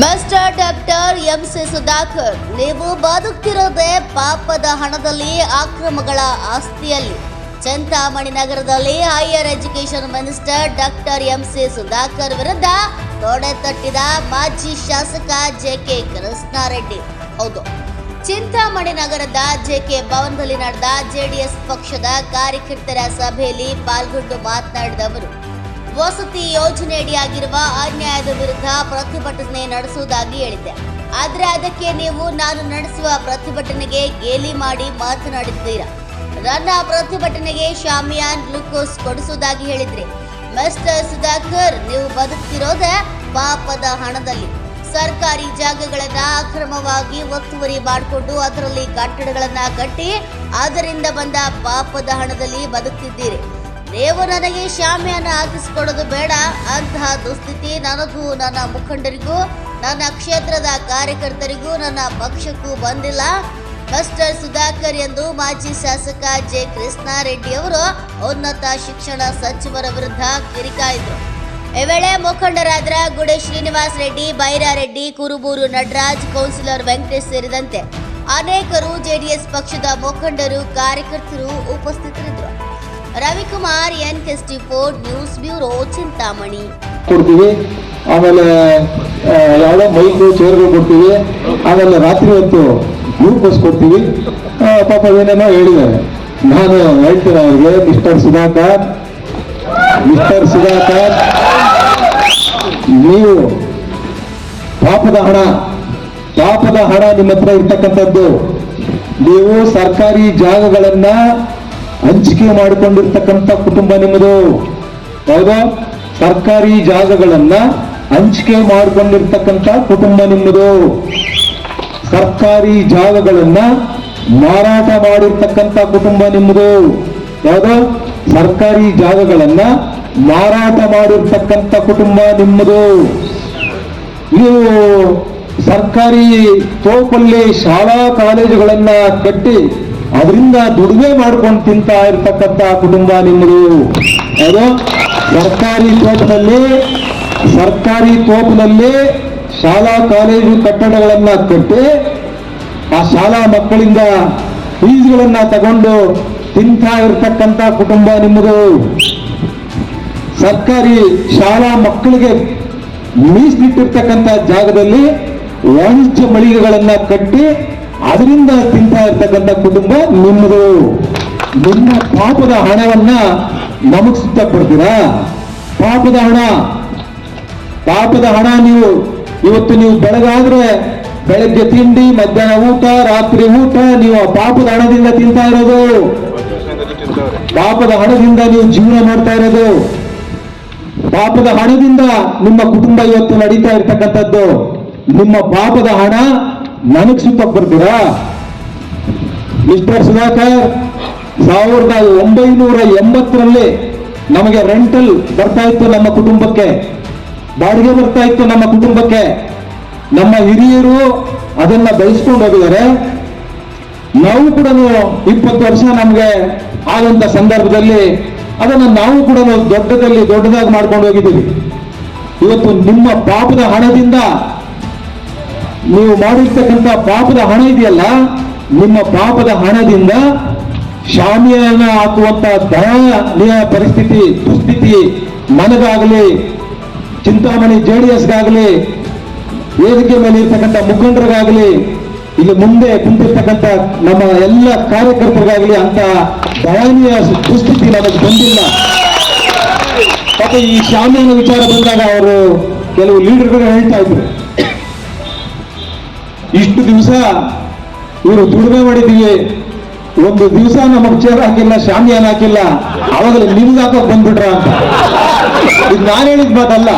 Mister doctor M C Sudhakar ನೀವು ಬದುಕ್ತಿರೋದೇ ಪಾಪದ ಹಣದಲ್ಲಿ, ಅಕ್ರಮಗಳ ಆಸ್ತಿಯಲ್ಲಿ. ಚಿಂತಾಮಣಿ ನಗರದಲ್ಲಿ higher education minister doctor M C Sudhakar ವಿರುದ್ಧ ತೊಡೆ ತಟ್ಟಿದ ಮಾಜಿ ಶಾಸಕ ಜೆ ಕೆ ಕೃಷ್ಣಾರೆಡ್ಡಿ. ಹೌದು. ಚಿಂತಾಮಣಿ ನಗರದ ಜೆಕೆ ಭವನದಲ್ಲಿ ನಡೆದ ಜೆಡಿಎಸ್ ಪಕ್ಷದ ಕಾರ್ಯಕರ್ತರ ಸಭೆಯಲ್ಲಿ ಪಾಲ್ಗೊಂಡು ಮಾತನಾಡಿದ ಅವರು ವಸತಿ ಯೋಜನೆಯಡಿಯಾಗಿರುವ ಅನ್ಯಾಯದ ವಿರುದ್ಧ ಪ್ರತಿಭಟನೆ ನಡೆಸುವುದಾಗಿ ಹೇಳಿದ್ದೆ. ಆದರೆ ಅದಕ್ಕೆ ನೀವು ನಾನು ನಡೆಸುವ ಪ್ರತಿಭಟನೆಗೆ ಗೇಲಿ ಮಾಡಿ ಮಾತನಾಡಿದ್ದೀರಾ? ನನ್ನ ಪ್ರತಿಭಟನೆಗೆ ಶಾಮಿಯಾನ್ ಗ್ಲೂಕೋಸ್ ಕೊಡಿಸುವುದಾಗಿ ಹೇಳಿದ್ರಿ. ಮಿಸ್ಟರ್ ಸುಧಾಕರ್, ನೀವು ಬದುಕ್ತಿರೋದೇ ಪಾಪದ ಹಣದಲ್ಲಿ. ಸರ್ಕಾರಿ ಜಾಗಗಳನ್ನ ಅಕ್ರಮವಾಗಿ ಒತ್ತುವರಿ ಮಾಡಿಕೊಂಡು ಅದರಲ್ಲಿ ಕಟ್ಟಡಗಳನ್ನ ಕಟ್ಟಿ, ಅದರಿಂದ ಬಂದ ಪಾಪದ ಹಣದಲ್ಲಿ ಬದುಕ್ತಿದ್ದೀರಿ. ನೀವು ನನಗೆ ಶಾಮಿಯನ್ನು ಹಾಕಿಸಿಕೊಡೋದು ಬೇಡ. ಅಂತಹ ದುಸ್ಥಿತಿ ನನಗೂ, ನನ್ನ ಮುಖಂಡರಿಗೂ, ನನ್ನ ಕ್ಷೇತ್ರದ ಕಾರ್ಯಕರ್ತರಿಗೂ, ನನ್ನ ಪಕ್ಷಕ್ಕೂ ಬಂದಿಲ್ಲ. ಮಿಸ್ಟರ್ ಸುಧಾಕರ್ ಎಂದು ಮಾಜಿ ಶಾಸಕ ಜೆ ಕೃಷ್ಣಾರೆಡ್ಡಿ ಅವರು ಉನ್ನತ ಶಿಕ್ಷಣ ಸಚಿವರ ವಿರುದ್ಧ ಕಿರಿಕಾಯಿದ್ರು. ಈ ವೇಳೆ ಮುಖಂಡರಾದ ಗುಡೆ ಶ್ರೀನಿವಾಸ್ ರೆಡ್ಡಿ ಬೈರಾರೆಡ್ಡಿ ಕುರುಬೂರು ನಟರಾಜ್, ಕೌನ್ಸಿಲರ್ ವೆಂಕಟೇಶ್ ಸೇರಿದಂತೆ ಅನೇಕರು ಜೆಡಿಎಸ್ ಪಕ್ಷದ ಮುಖಂಡರು, ಕಾರ್ಯಕರ್ತರು ಉಪಸ್ಥಿತರಿದ್ದರು. ರವಿಕುಮಾರ್ ಎನ್ ಕೆಸ್ಟಿ ಫೋರ್ ನ್ಯೂಸ್ ಬ್ಯೂರೋ ಚಿಂತಾಮಣಿ. ಕೊಡ್ತೀವಿ. ಆಮೇಲೆ ಯಾವುದೋ ಮೈಕು ಚೇರ್ಗಳು ಕೊಡ್ತೀವಿ. ಆಮೇಲೆ ರಾತ್ರಿ ಹೊತ್ತು ಗ್ಲೂಕೋಸ್ ಕೊಡ್ತೀವಿ. ಪಾಪ ಏನೇನೋ ಹೇಳಿದ್ದಾರೆ. ನಾನು ಹೇಳ್ತೀನಿ ಅವ್ರಿಗೆ, ಮಿಸ್ಟರ್ ಸುಧಾಕರ್. ಮಿಸ್ಟರ್ ಸುಧಾಕರ್, ನೀವು ಪಾಪದ ಹಣ ಪಾಪದ ಹಣ ನಿಮ್ಮ ಹತ್ರ ಇರ್ತಕ್ಕಂಥದ್ದು. ನೀವು ಸರ್ಕಾರಿ ಜಾಗಗಳನ್ನ ಹಂಚಿಕೆ ಮಾಡಿಕೊಂಡಿರ್ತಕ್ಕಂಥ ಕುಟುಂಬ ನಿಮ್ಮದು? ಹೌದಾ? ಸರ್ಕಾರಿ ಜಾಗಗಳನ್ನ ಹಂಚಿಕೆ ಮಾಡಿಕೊಂಡಿರ್ತಕ್ಕಂಥ ಕುಟುಂಬ ನಿಮ್ಮದು. ಸರ್ಕಾರಿ ಜಾಗಗಳನ್ನ ಮಾರಾಟ ಮಾಡಿರ್ತಕ್ಕಂಥ ಕುಟುಂಬ ನಿಮ್ಮದು. ಯಾವುದು ಸರ್ಕಾರಿ ಜಾಗಗಳನ್ನ ಮಾರಾಟ ಮಾಡಿರ್ತಕ್ಕಂಥ ಕುಟುಂಬ ನಿಮ್ಮದು. ನೀವು ಸರ್ಕಾರಿ ತೋಪಲ್ಲಿ ಶಾಲಾ ಕಾಲೇಜುಗಳನ್ನ ಕಟ್ಟಿ ಅದರಿಂದ ದುಡಿಮೆ ಮಾಡ್ಕೊಂಡು ತಿಂತಾ ಇರ್ತಕ್ಕಂತ ಕುಟುಂಬ ನಿಮ್ಮದು. ಅದು ಸರ್ಕಾರಿ ತೋಟದಲ್ಲಿ ಸರ್ಕಾರಿ ತೋಪಿನಲ್ಲಿ ಶಾಲಾ ಕಾಲೇಜು ಕಟ್ಟಡಗಳನ್ನ ಕಟ್ಟಿ ಆ ಶಾಲಾ ಮಕ್ಕಳಿಂದ ಫೀಸ್ಗಳನ್ನ ತಗೊಂಡು ತಿಂತಾ ಇರ್ತಕ್ಕಂಥ ಕುಟುಂಬ ನಿಮ್ಮದು. ಸರ್ಕಾರಿ ಶಾಲಾ ಮಕ್ಕಳಿಗೆ ಮೀಸಲಿಟ್ಟಿರ್ತಕ್ಕಂಥ ಜಾಗದಲ್ಲಿ ವಾಣಿಜ್ಯ ಮಳಿಗೆಗಳನ್ನ ಕಟ್ಟಿ ಅದರಿಂದ ತಿಂತಾ ಇರ್ತಕ್ಕಂಥ ಕುಟುಂಬ ನಿಮ್ಮದು. ನಿಮ್ಮ ಪಾಪದ ಹಣವನ್ನ ನಮಗ್ ಕೊಡ್ತೀರಾ ಪಾಪದ ಹಣ. ಪಾಪದ ಹಣ ನೀವು, ಇವತ್ತು ನೀವು ಬೆಳಗಾದ್ರೆ ಬೆಳಗ್ಗೆ ತಿಂಡಿ, ಮಧ್ಯಾಹ್ನ ಊಟ, ರಾತ್ರಿ ಊಟ, ನೀವು ಆ ಪಾಪದ ಹಣದಿಂದ ತಿಂತಾ ಇರೋದು. ಪಾಪದ ಹಣದಿಂದ ನೀವು ಜೀವನ ಮಾಡ್ತಾ ಇರೋದು. ಪಾಪದ ಹಣದಿಂದ ನಿಮ್ಮ ಕುಟುಂಬ ಇವತ್ತು ನಡೀತಾ ಇರ್ತಕ್ಕಂಥದ್ದು. ನಿಮ್ಮ ಪಾಪದ ಹಣ ನನಗ್ ಸುತ್ತಕ್ ಬರ್ತೀರಾ? ಮಿಸ್ಟರ್ ಸುಧಾಕರ್, ಸಾವಿರದ ಒಂಬೈನೂರ ಎಂಬತ್ತರಲ್ಲಿ ನಮಗೆ ರೆಂಟಲ್ ಬರ್ತಾ ಇತ್ತು ನಮ್ಮ ಕುಟುಂಬಕ್ಕೆ. ಬಾಡಿಗೆ ಬರ್ತಾ ಇತ್ತು ನಮ್ಮ ಕುಟುಂಬಕ್ಕೆ. ನಮ್ಮ ಹಿರಿಯರು ಅದನ್ನ ಬೆಳೆಸ್ಕೊಂಡು ಹೋಗಿದ್ದಾರೆ. ನಾವು ಕೂಡ ಇಪ್ಪತ್ತು ವರ್ಷ ನಮಗೆ ಆದಂತ ಸಂದರ್ಭದಲ್ಲಿ ಅದನ್ನು ನಾವು ಕೂಡ ದೊಡ್ಡದಲ್ಲಿ ದೊಡ್ಡದಾಗಿ ಮಾಡ್ಕೊಂಡು ಹೋಗಿದ್ದೀವಿ. ಇವತ್ತು ನಿಮ್ಮ ಪಾಪದ ಹಣದಿಂದ ನೀವು ಮಾಡಿರ್ತಕ್ಕಂಥ ಪಾಪದ ಹಣ ಇದೆಯಲ್ಲ, ನಿಮ್ಮ ಪಾಪದ ಹಣದಿಂದ ಶಾಮಿಯಾನ ಹಾಕುವಂತ ದಯನೀಯ ಪರಿಸ್ಥಿತಿ, ದುಸ್ಥಿತಿ ಮನಗಾಗಲಿ, ಚಿಂತಾಮಣಿ ಜೆ ಡಿ ಎಸ್ಗಾಗಲಿ ವೇದಿಕೆ ಮೇಲೆ ಇರ್ತಕ್ಕಂಥ ಮುಖಂಡರಿಗಾಗಲಿ, ಇಲ್ಲಿ ಮುಂದೆ ಕುಂತಿರ್ತಕ್ಕಂಥ ನಮ್ಮ ಎಲ್ಲ ಕಾರ್ಯಕರ್ತರಿಗಾಗಲಿ ಅಂತ ದಯನೀಯ ದುಸ್ಥಿತಿ ನಮಗೆ ಬಂದಿಲ್ಲ. ಮತ್ತೆ ಈ ಶಾಮಿಯಾನ ವಿಚಾರ ಬಂದಾಗ ಅವರು ಕೆಲವು ಲೀಡರ್ಗಳು ಹೇಳ್ತಾ ಇದ್ರು. ಇಷ್ಟು ದಿವಸ ಇವರು ದುಡಿಮೆ ಮಾಡಿದೀವಿ ಒಂದು ದಿವಸ ನಮಗ್ ಚೇರ್ ಹಾಕಿಲ್ಲ ಶಾಮಿಯಾನ ಹಾಕಿಲ್ಲ, ಅವಾಗಲೇ ನಿಮ್ಗೆ ಬಂದ್ಬಿಟ್ರ ಅಂತ. ಇದು ನಾನು ಹೇಳಿದ ಮಾತಲ್ಲ.